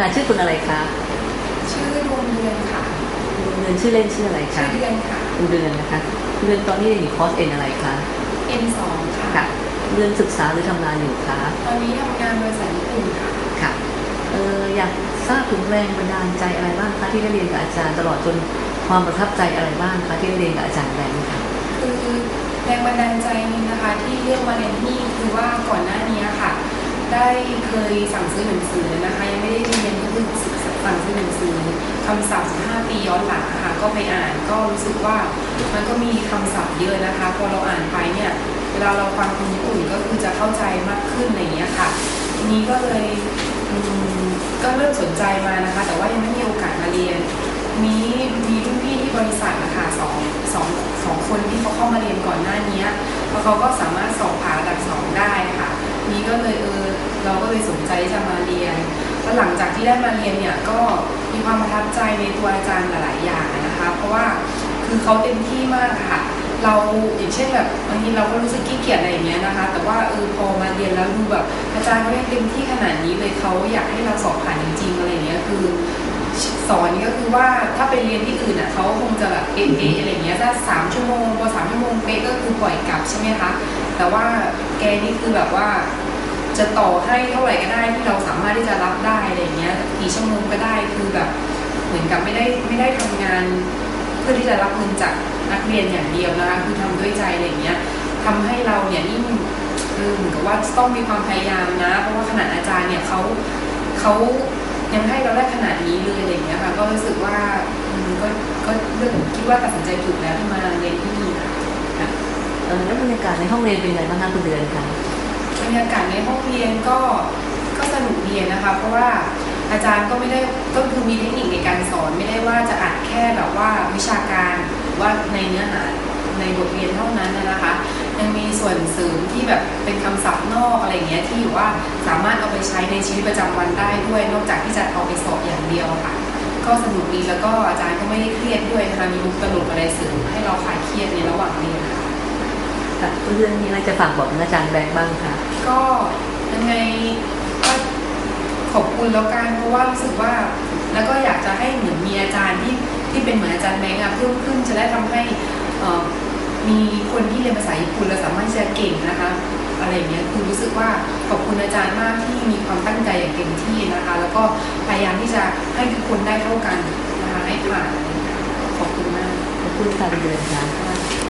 ค่ะ ชื่อคุณอะไรคะชื่อดวงเดือนค่ะคุณเดือนชื่อเล่นชื่ออะไรชื่คะอเดือนค่ะคุณเดือนนะคะคุณเดือนตอนนี้เรียนอยู่คอร์สเอ็นอะไรคะ N2 ค่ะค่ะเดือนศึกษาหรือทำงานอยู่คะตอนนี้ทำงานบริษัทญี่ปุ่นค่ะค่ะเอออยากทราบถึงแรงบันดาลใจอะไรบ้างคะที่ได้เรียนกับอาจารย์ตลอดจนความประทับใจอะไรบ้างคะที่ได้เรียนกับอาจารย์แบงค์ค่ะคือแรงบันดาลใจนี้นะคะที่เลือกมาเรียนที่นี่คือว่าก่อนหน้านี้ค่ะ ได้เคยสั่งซื้อหนังสือนะคะยังไม่ได้เรียนก็คือสั่งซื้อหนังสือคำศัพท์ 5 ปีย้อนหลังค่ะก็ไปอ่านก็รู้สึกว่ามันก็มีคำศัพท์เยอะนะคะ พอเราอ่านไปเนี่ยเวลาเราฟังคนญี่ปุ่นก็คือจะเข้าใจมากขึ้นอะไรอย่างเงี้ยค่ะทีนี้ก็เลยก็เริ่มสนใจมานะคะ แต่ว่ายังไม่มีโอกาสมาเรียนมีมีรุ่นพี่ที่บริษัทนะคะสองสองสองคนที่เขาเข้ามาเรียนก่อนหน้านี้แล้วเขาก็สามารถสอบผ่านระดับสองได้ค่ะ นี้ก็เลยเออ เราก็เลยสนใจจะมาเรียนแล้วหลังจากที่ได้มาเรียนเนี่ยก็มีความประทับใจในตัวอาจารย์หลาย ๆ อย่างนะคะ เพราะว่าคือเขาเต็มที่มากค่ะ เราอย่างเช่นแบบบางทีเราก็รู้สึกขี้เกียจอะไรอย่างเงี้ยนะคะ แต่ว่าเออพอมาเรียนแล้วดูแบบอาจารย์เขาเต็มที่ขนาดนี้เลยเขาอยากให้เราสอบผ่านจริง ๆ อะไรเงี้ยคือสอนก็คือว่าถ้าไปเรียนที่อื่นอะเขาคงจะแบบเป๊ะๆอะไรเงี้ยถ้าสามชั่วโมงพอสามชั่วโมงเป๊ะก็คือปล่อยกลับใช่ไหมคะแต่ว่าแกนี่คือแบบว่า จะต่อให้เท่าไหร่ก็ได้ที่เราสามารถที่จะรับได้อะไรอย่างเงี้ยกี่ชั่วโมงก็ได้คือแบบเหมือนกับไม่ได้ไม่ได้ทำงานเพื่อที่จะรับเงินจากนักเรียนอย่างเดียวนะคะคือทำด้วยใจอะไรอย่างเงี้ยทำให้เราเนี่ยยิ่งเออเหมือนกับว่าต้องมีความพยายามนะ เพราะว่าขนาดอาจารย์เนี่ยเขาเขายังให้เราได้ขนาดนี้เลยอะไรอย่างเงี้ยค่ะก็รู้สึกว่าก็ก็เลือกคิดว่าตัดสินใจถูกแล้วที่มาเรียนที่นี่ค่ะค่ะเออแล้วบรรยากาศในห้องเรียนเป็นไงบ้างคะคุณเดือนคะ บรรยากาศในห้องเรียนก็ก็สนุกดีนะคะ เพราะว่าอาจารย์ก็ไม่ได้ก็คือมีเทคนิคในการสอนไม่ได้ว่าจะอัดแค่แบบว่าวิชาการหรือว่าในเนื้อหาในบทเรียนเท่านั้นนะคะยังมีส่วนเสริมที่แบบเป็นคำศัพท์นอกอะไรเงี้ยที่ว่าสามารถเอาไปใช้ในชีวิตประจำวันได้ด้วย นอกจากที่จะเอาไปสอบอย่างเดียวค่ะ ก็สนุกดีแล้วก็อาจารย์ก็ไม่ได้เครียดด้วยนะคะมีมุกตลกอะไรเสริมให้เราคลายเครียดในระหว่างเรียนค่ะ ค่ะคุณเดือนมีอะไรจะฝากบอกถึงอาจารย์แบงค์บ้างคะก็ยังไงก็ขอบคุณแล้วกันเพราะว่ารู้สึกว่า แล้วก็อยากจะให้เหมือนมีอาจารย์ที่ที่เป็นเหมือนอาจารย์แบงค์อะเพิ่มขึ้นจะได้ทำให้เอ่อมีคนที่เรียนภาษาญี่ปุ่นแล้วสามารถที่จะเก่งนะคะอะไรอย่างเงี้ยคือรู้สึกว่าขอบคุณอาจารย์มากที่มีความตั้งใจอย่างเต็มที่นะคะ แล้วก็พยายามที่จะให้ทุกคนได้เท่ากันนะคะให้ผ่านอะไรอย่างเงี้ยขอบคุณมากขอบคุณค่ะคุณเดือนค่ะค่ะ